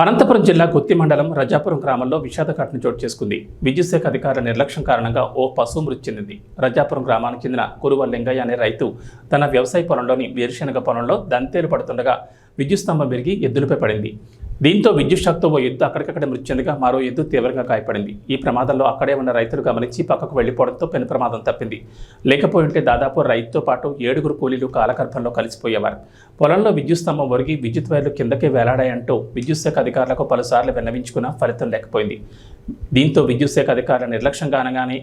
అనంతపురం జిల్లా గుత్తి మండలం రజాపురం గ్రామంలో విషాద ఘటన చోటు చేసుకుంది. విద్యుత్ శాఖ అధికారుల నిర్లక్ష్యం కారణంగా ఓ పశువు మృతి చెందింది. రజాపురం గ్రామానికి చెందిన కురువ లింగయ్య అనే రైతు తన వ్యవసాయ పొలంలోని వేరుశనగ పొలంలో దంతేలు పడుతుండగా విద్యుత్ స్తంభం పెరిగి ఎద్దులపై పడింది. దీంతో విద్యుత్ షాక్తో ఓ ఎద్దు అక్కడికక్కడే మృతి చెందగా మరో ఎద్దు తీవ్రంగా గాయపడింది. ఈ ప్రమాదంలో అక్కడే ఉన్న రైతులు గమనించి పక్కకు వెళ్ళిపోవడంతో పెను ప్రమాదం తప్పింది. లేకపోయింటే దాదాపు రైతుతో పాటు ఏడుగురు కూలీలు కాలగర్భంలో కలిసిపోయేవారు. పొలంలో విద్యుత్ స్తంభం ఒరిగి విద్యుత్ వైర్లు కిందకే వేలాడాయంటూ విద్యుత్ శాఖ అధికారులకు పలుసార్లు విన్నవించుకున్నా ఫలితం లేకపోయింది. దీంతో విద్యుత్ శాఖ అధికారుల నిర్లక్ష్యంగా అనగానే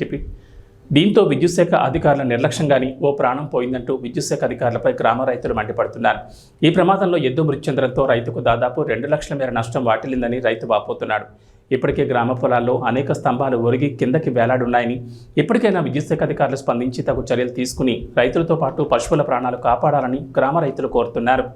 చెప్పి దీంతో విద్యుత్ శాఖ అధికారుల నిర్లక్ష్యంగాని ఓ ప్రాణం పోయిందంటూ విద్యుత్ శాఖ అధికారులపై గ్రామ రైతులు మండిపడుతున్నారు. ఈ ప్రమాదంలో ఎద్దు మృతి చెందడంతో రైతుకు దాదాపు రెండు లక్షల మేర నష్టం వాటిల్లిందని రైతు వాపోతున్నాడు. ఇప్పటికే గ్రామ పొలాల్లో అనేక స్తంభాలు ఒరిగి కిందకి వేలాడున్నాయని ఇప్పటికైనా విద్యుత్ శాఖ అధికారులు స్పందించి తగు చర్యలు తీసుకుని రైతులతో పాటు పశువుల ప్రాణాలు కాపాడాలని గ్రామ రైతులు కోరుతున్నారు.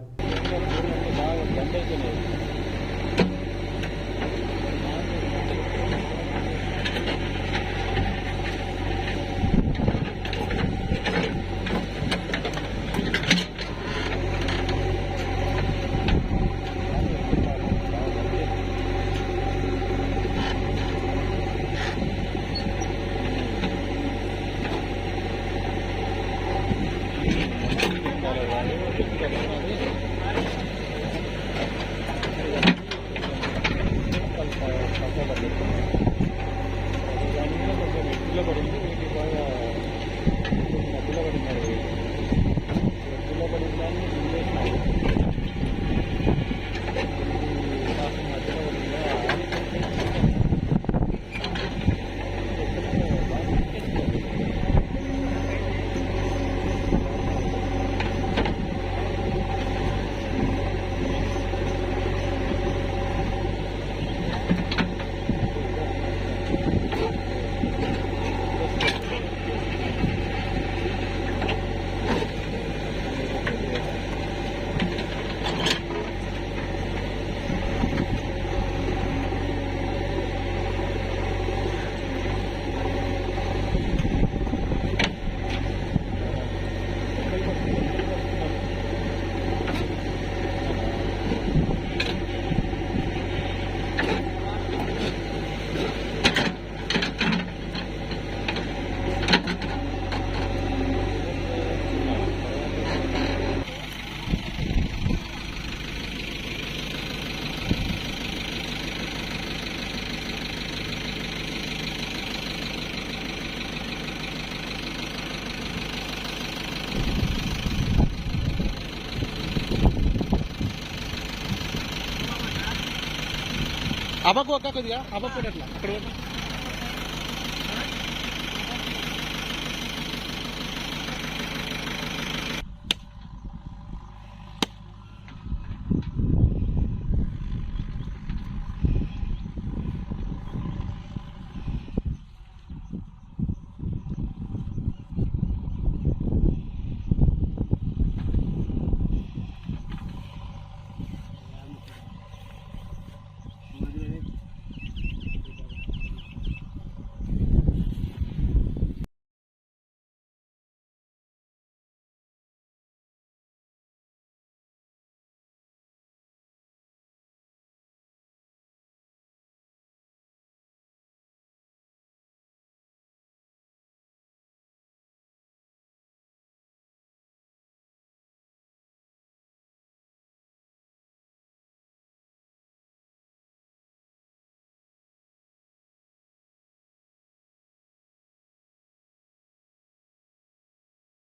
आबा को का कधी आबा कोट्यातला